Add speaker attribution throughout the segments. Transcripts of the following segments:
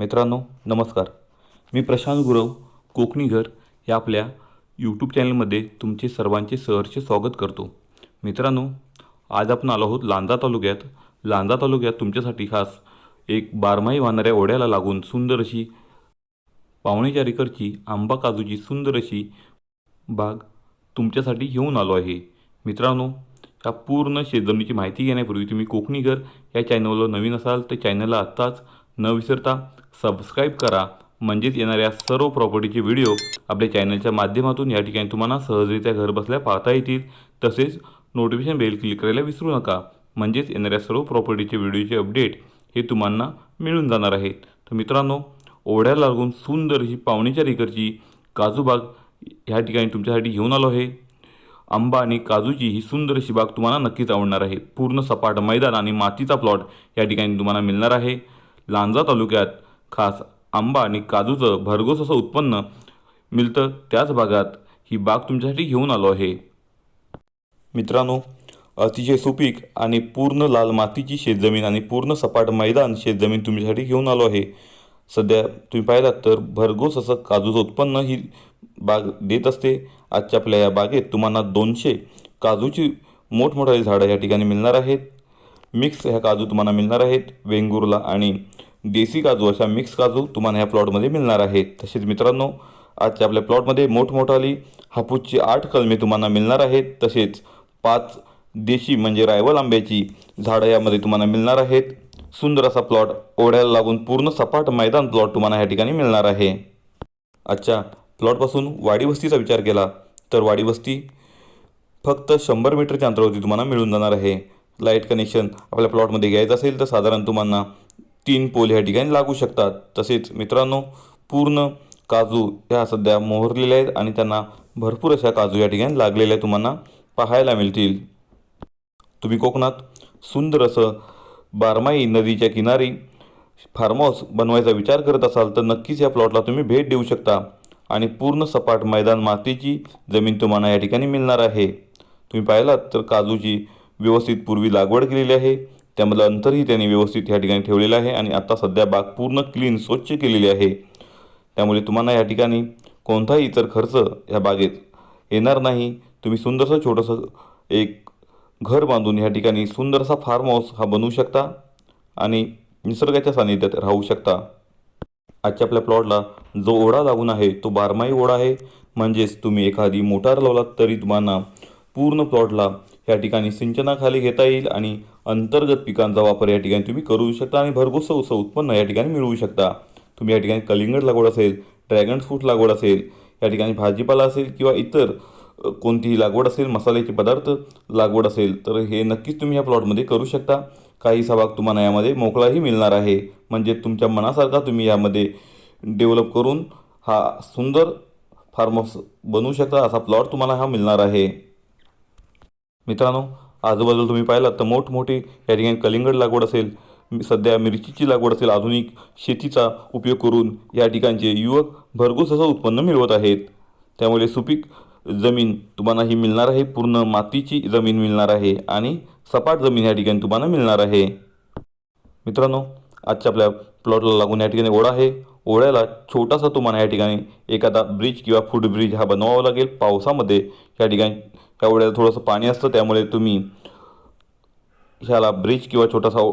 Speaker 1: मित्रांनो नमस्कार. मी प्रशांत गुरव कोकणी घर या आपल्या यूट्यूब चॅनलमध्ये तुमचे सर्वांचे सहर्ष स्वागत करतो. मित्रांनो आज आपण आलो आहोत लांजा तालुक्यात. लांजा तालुक्यात तुमच्यासाठी खास एक बारमाही वाहणाऱ्या ओढ्याला लागून सुंदर अशी पावणे एकरची आंबा काजूची सुंदर अशी बाग तुमच्यासाठी घेऊन आलो आहे. मित्रांनो या पूर्ण शेतजमिनीची माहिती घेण्यापूर्वी तुम्ही कोकणी घर या चॅनलवर नवीन असाल तर चॅनलला आत्ताच न विसरता सबस्क्राईब करा. म्हणजेच येणाऱ्या सर्व प्रॉपर्टीचे व्हिडिओ आपल्या चॅनलच्या माध्यमातून या ठिकाणी तुम्हाला सहजरित्या घर बसल्या पाहता येतील. तसेच नोटिफिकेशन बेल क्लिक करायला विसरू नका. म्हणजेच येणाऱ्या सर्व प्रॉपर्टीचे व्हिडिओचे अपडेट हे तुम्हाला मिळून जाणार आहेत. तर मित्रांनो ओढ्याला लागून सुंदर अशी पावणे इकडची काजूबाग ह्या ठिकाणी तुमच्यासाठी घेऊन आलो आहे. आंबा आणि काजूची ही सुंदर अशी बाग तुम्हाला नक्कीच आवडणार आहे. पूर्ण सपाट मैदान आणि मातीचा प्लॉट या ठिकाणी तुम्हाला मिळणार आहे. लांजा तालुक्यात खास आंबा आणि काजूचं भरघोस असं उत्पन्न मिळतं. त्याच भागात ही बाग तुमच्यासाठी घेऊन आलो आहे. मित्रांनो अतिशय सुपीक आणि पूर्ण लाल मातीची शेतजमीन आणि पूर्ण सपाट मैदान शेतजमीन तुमच्यासाठी घेऊन आलो आहे. सध्या तुम्ही पाहिलात तर भरघोस असं काजूचं उत्पन्न ही बाग देत असते. आजच्या आपल्या या बागेत तुम्हाला दोनशे काजूची मोठमोठाली झाडं या ठिकाणी मिळणार आहेत. मिक्स ह्या काजू तुम्हाला मिळणार आहेत. वेंगुर्ला आणि देसी काजू अशा मिक्स काजू तुम्हाला ह्या प्लॉटमध्ये मिळणार आहेत. तसेच मित्रांनो आजच्या आपल्या प्लॉटमध्ये मोठमोठाली हापूसची आठ कलमे तुम्हाला मिळणार आहेत. तसेच पाच देशी म्हणजे रायवल आंब्याची झाडं यामध्ये तुम्हाला मिळणार आहेत. सुंदर असा प्लॉट ओढ्याला लागून पूर्ण सपाट मैदान प्लॉट तुम्हाला ह्या ठिकाणी मिळणार आहे. आजच्या प्लॉटपासून वाडीवस्तीचा विचार केला तर वाडीवस्ती फक्त शंभर मीटरच्या अंतरावरती तुम्हाला मिळून जाणार आहे. लाइट कनेक्शन आपल्या प्लॉटमध्ये घ्यायचं असेल तर साधारण तुम्हाला तीन पोल ह्या ठिकाणी लागू शकतात. तसेच मित्रांनो पूर्ण काजू ह्या सध्या मोहरलेल्या आहेत आणि त्यांना भरपूर अशा काजू या ठिकाणी लागलेल्या तुम्हाला पाहायला मिळतील. तुम्ही कोकणात सुंदर असं बारमाही नदीच्या किनारी फार्म हाऊस बनवायचा विचार करत असाल तर नक्कीच या प्लॉटला तुम्ही भेट देऊ शकता आणि पूर्ण सपाट मैदान मातीची जमीन तुम्हाला या ठिकाणी मिळणार आहे. तुम्ही पाहिलात तर काजूची व्यवस्थित पूर्वी लागवड केलेली आहे. त्यामधलं अंतरही त्यांनी व्यवस्थित या ठिकाणी ठेवलेलं आहे आणि आता सध्या बाग पूर्ण क्लीन स्वच्छ केलेली आहे. त्यामुळे तुम्हाला या ठिकाणी कोणताही इतर खर्च या बागेत येणार नाही. तुम्ही सुंदरसं छोटंसं एक घर बांधून ह्या ठिकाणी सुंदरसा फार्म हाऊस हा बनवू शकता आणि निसर्गाच्या सानिध्यात राहू शकता. आजच्या आपल्या प्लॉटला जो ओढा लागून आहे तो बारमाही ओढा आहे. म्हणजेच तुम्ही एखादी मोटार लावलात तरी तुम्हाला पूर्ण प्लॉटला या ठिकाणी सिंचनाखाली घेता येईल आणि अंतर्गत पिकांचा वापर या ठिकाणी तुम्ही करू शकता आणि भरघोस असं उत्पन्न या ठिकाणी मिळवू शकता. तुम्ही या ठिकाणी कलिंगड लागवड असेल ड्रॅगन फ्रूट लागवड असेल या ठिकाणी भाजीपाला असेल किंवा इतर कोणतीही लागवड असेल मसाल्याचे पदार्थ लागवड असेल तर हे नक्कीच तुम्ही या प्लॉटमध्ये करू शकता. काही सहभाग तुम्हाला यामध्ये मोकळाही मिळणार आहे. म्हणजे तुमच्या मनासारखा तुम्ही यामध्ये डेव्हलप करून हा सुंदर फार्म हाऊस बनवू शकता असा प्लॉट तुम्हाला हा मिळणार आहे. मित्रांनो आजूबाजूला तुम्ही पाहिलात तर मोठमोठी या ठिकाणी कलिंगड लागवड असेल सध्या मिरचीची लागवड असेल आधुनिक शेतीचा उपयोग करून या ठिकाणचे युवक भरघोस असं उत्पन्न मिळवत आहेत. त्यामुळे सुपीक जमीन तुम्हाला ही मिळणार आहे पूर्ण मातीची जमीन मिळणार आहे आणि सपाट जमीन या ठिकाणी तुम्हाला मिळणार आहे. मित्रांनो आजच्या आपल्या प्लॉटला लागून या ठिकाणी ओढा आहे. ओढ्याला छोटासा तुम्हाला या ठिकाणी एखादा ब्रिज किंवा फूड ब्रिज हा बनवावा लागेल. पावसामध्ये या ठिकाणी ह्या ओढ्याला थोडंसं पाणी असतं त्यामुळे तुम्ही ह्याला ब्रिज किंवा छोटासा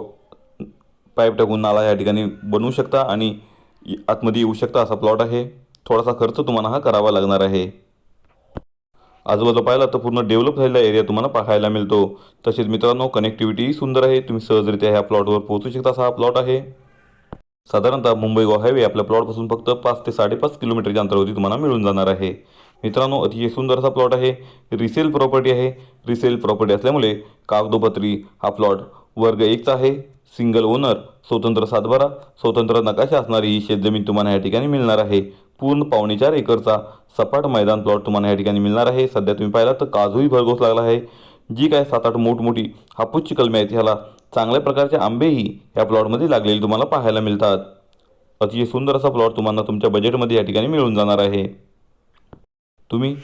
Speaker 1: पाईप टाकून नाला या ठिकाणी बनवू शकता आणि आतमध्ये येऊ शकता असा प्लॉट आहे. थोडासा खर्च तुम्हाला हा करावा लागणार आहे. आजूबाजूला पाहिलं तर पूर्ण डेव्हलप झालेला एरिया तुम्हाला पाहायला मिळतो. तसेच मित्रांनो कनेक्टिव्हिटीही सुंदर आहे. तुम्ही सहजरित्या ह्या प्लॉटवर पोहोचू शकता असा हा प्लॉट आहे. साधारणतः मुंबई गोवा हायवे आपल्या प्लॉटपासून फक्त पाच ते साडेपाच किलोमीटरच्या अंतरावरती तुम्हाला मिळून जाणार आहे. मित्रांनो अतिशय सुंदर असा प्लॉट आहे. रिसेल प्रॉपर्टी आहे. रिसेल प्रॉपर्टी असल्यामुळे कागदोपत्री हा प्लॉट वर्ग एकचा आहे. सिंगल ओनर स्वतंत्र सातबारा स्वतंत्र नकाशा असणारी ही शेतजमीन तुम्हाला या ठिकाणी मिळणार आहे. पूर्ण पावणे चार एकरचा सपाट मैदान प्लॉट तुम्हाला या ठिकाणी मिळणार आहे. सध्या तुम्ही पाहिला तर काजूही भरघोस लागला आहे. जी काय सात आठ मोठमोठी हापूसची कलमे आहेत ह्याला चांगल्या प्रकारचे आंबेही या प्लॉटमध्ये लागलेले तुम्हाला पाहायला मिळतात. अतिशय सुंदर असा प्लॉट तुम्हाला तुमच्या बजेटमध्ये या ठिकाणी मिळून जाणार आहे. तुम्ही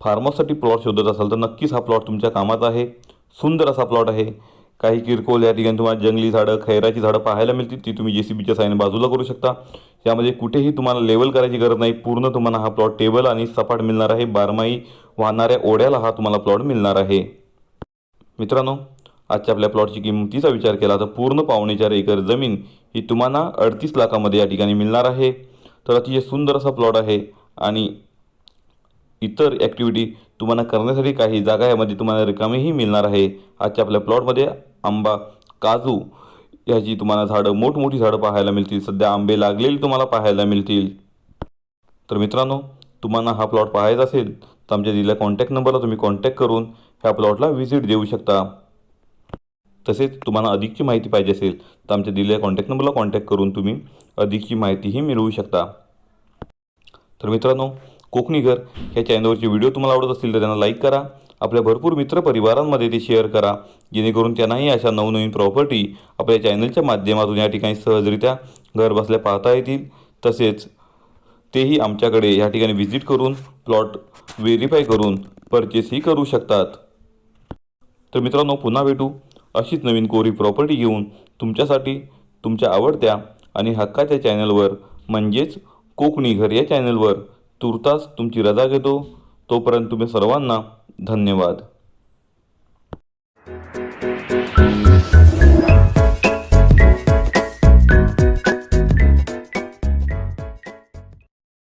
Speaker 1: फार्मसाठी प्लॉट शोधत असाल तर नक्कीच हा प्लॉट तुमच्या कामाचा आहे. सुंदर असा प्लॉट आहे. काही किरकोळ या ठिकाणी तुम्हाला जंगली झाडं खैराची झाडं पाहायला मिळतील. ती तुम्ही जे सी बीच्या साईन बाजूला करू शकता. यामध्ये कुठेही तुम्हाला लेवल करायची गरज नाही. पूर्ण तुम्हाला हा प्लॉट टेबल आणि सपाट मिळणार आहे. बारमाही वाहणाऱ्या ओढ्याला हा तुम्हाला प्लॉट मिळणार आहे. मित्रांनो आजच्या आपल्या प्लॉटची किंमतीचा विचार केला तर पूर्ण पावणे चार एकर जमीन ही तुम्हाला अडतीस लाखामध्ये या ठिकाणी मिळणार आहे. तर अतिशय सुंदर असा प्लॉट आहे आणि इतर ॲक्टिव्हिटी तुम्हाला करण्यासाठी काही जागा यामध्ये तुम्हाला रिकामीही मिळणार आहे. आजच्या आपल्या प्लॉटमध्ये आंबा काजू ह्याची तुम्हाला झाडं मोठमोठी झाडं पाहायला मिळतील. सध्या आंबे लागलेली तुम्हाला पाहायला मिळतील. तर मित्रांनो तुम्हाला हा प्लॉट पाहायचा असेल तर आमच्या दिलेल्या कॉन्टॅक्ट नंबरला तुम्ही कॉन्टॅक्ट करून ह्या प्लॉटला व्हिजिट देऊ शकता. तसेच तुम्हाला अधिकची माहिती पाहिजे असेल तर आमच्या दिलेल्या कॉन्टॅक्ट नंबरला कॉन्टॅक्ट करून तुम्ही अधिकची माहितीही मिळवू शकता. तर मित्रांनो कोकणी घर ह्या चॅनलवरचे व्हिडिओ तुम्हाला आवडत असतील तर त्यांना लाईक करा. आपल्या भरपूर मित्रपरिवारांमध्ये ते शेअर करा. जेणेकरून त्यांनाही अशा नवनवीन प्रॉपर्टी आपल्या चॅनलच्या माध्यमातून या ठिकाणी सहजरित्या घर बसल्या पाहता येतील. तसेच तेही आमच्याकडे या ठिकाणी व्हिजिट करून प्लॉट व्हेरीफाय करून परचेसही करू शकतात. तर मित्रांनो पुन्हा भेटू. अशीच नवीन कोरी प्रॉपर्टी घेऊन तुमच्यासाठी तुमच्या आवडत्या आणि हक्काच्या चॅनलवर म्हणजेच कोकणी घर या चॅनलवर तुर्तास तुमची रजा घेतो. तोपर्यंत तुम्ही सर्वांना धन्यवाद.